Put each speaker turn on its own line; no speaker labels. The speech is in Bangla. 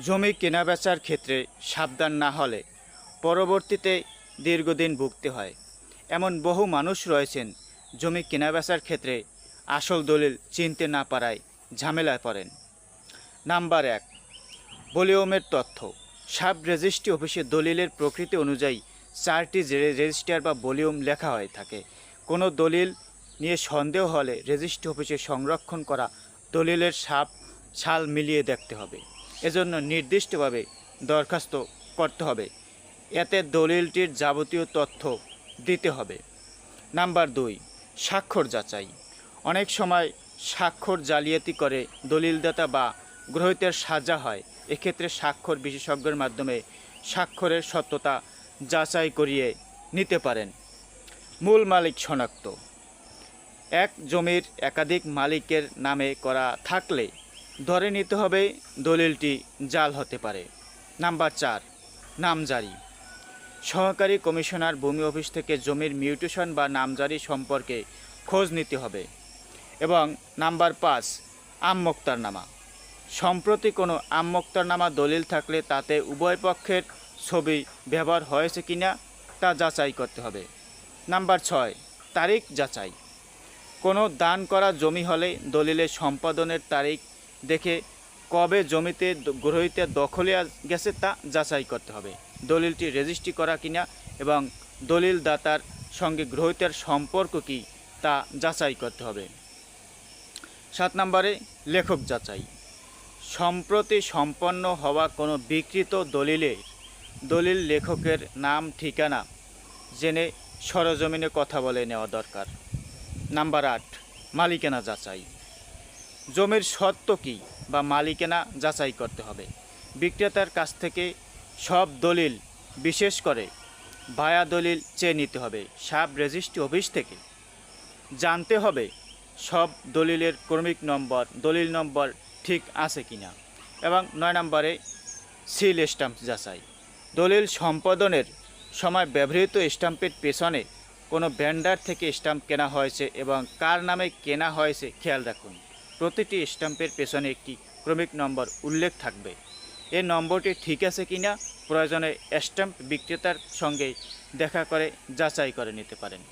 জমি কেনাবেচার ক্ষেত্রে সাবধান না হলে পরবর্তীতে দীর্ঘদিন ভুগতে হয়। এমন বহু মানুষ রয়েছেন জমি কেনাবেচার ক্ষেত্রে আসল দলিল চিনতে না পারায় ঝামেলায় পড়েন। নাম্বার এক, ভলিউমের তথ্য। সাব রেজিস্ট্রি অফিসে দলিলের প্রকৃতি অনুযায়ী চারটি যে- রেজিস্টার বা ভলিউম লেখা হয়ে থাকে। কোনো দলিল নিয়ে সন্দেহ হলে রেজিস্ট্রি অফিসে সংরক্ষণ করা দলিলের সাপ সাল মিলিয়ে দেখতে হবে। এজন্য নির্দিষ্টভাবে দরখাস্ত করতে হবে। এতে দলিলটির যাবতীয় তথ্য দিতে হবে। নাম্বার দুই, স্বাক্ষর যাচাই। অনেক সময় স্বাক্ষর জালিয়াতি করে দলিলদাতা বা গ্রহীতের সাজা হয়। এক্ষেত্রে স্বাক্ষর বিশেষজ্ঞের মাধ্যমে স্বাক্ষরের সত্যতা যাচাই করিয়ে নিতে পারেন। মূল মালিক শনাক্ত। এক জমির একাধিক মালিকের নামে করা থাকলে ধরে নিতে হবে দলিলটি জাল হতে পারে। নাম্বার চার, নামজারি। সহকারী কমিশনার ভূমি অফিস থেকে জমির মিউটেশন বা নামজারি সম্পর্কে খোঁজ নিতে হবে এবং নাম্বার পাঁচ, আমমোক্তারনামা। সম্প্রতি কোনো আমমোক্তারনামা দলিল থাকলে তাতে উভয় পক্ষের ছবি ব্যবহার হয়েছে কিনা তা যাচাই করতে হবে। নাম্বার ছয়, তারিখ যাচাই। কোনো দান করা জমি হলে দলিলের সম্পাদনের তারিখ দেখে কবে জমিতে গ্রহীতের দখলে গেছে তা যাচাই করতে হবে। দলিলটি রেজিস্ট্রি করা কিনা এবং দলিল দাতার সঙ্গে গ্রহীতের সম্পর্ক কি তা যাচাই করতে হবে। সাত নম্বরে লেখক যাচাই। সম্প্রতি সম্পন্ন হওয়া কোনো বিকৃত দলিলে দলিল লেখকের নাম, ঠিকানা জেনে সরজমিনে কথা বলে নেওয়া দরকার। নাম্বার আট, মালিকানা যাচাই। জমির সত্য কী বা মালিকানা যাচাই করতে হবে? বিক্রেতার কাছ থেকে সব দলিল, বিশেষ করে ভায়া দলিল চেয়ে নিতে হবে সাব রেজিস্ট্রি অফিস থেকে। জানতে হবে সব দলিলের ক্রমিক নম্বর, দলিল নম্বর ঠিক আছে কিনা এবং নয় নম্বরে সিল স্ট্যাম্প যাচাই। দলিল সম্পাদনের সময় ব্যবহৃত স্ট্যাম্পের পেছনে কোনো ভ্যান্ডার থেকে স্ট্যাম্প কেনা হয়েছে এবং কার নামে কেনা হয়েছে খেয়াল রাখুন। প্রতিটি স্ট্যাম্পের পেছনে একটি ক্রমিক নম্বর উল্লেখ থাকবে। এ নম্বরটি ঠিক আছে কি না, প্রয়োজনে স্ট্যাম্প বিক্রেতার সঙ্গে দেখা করে যাচাই করে নিতে পারেন।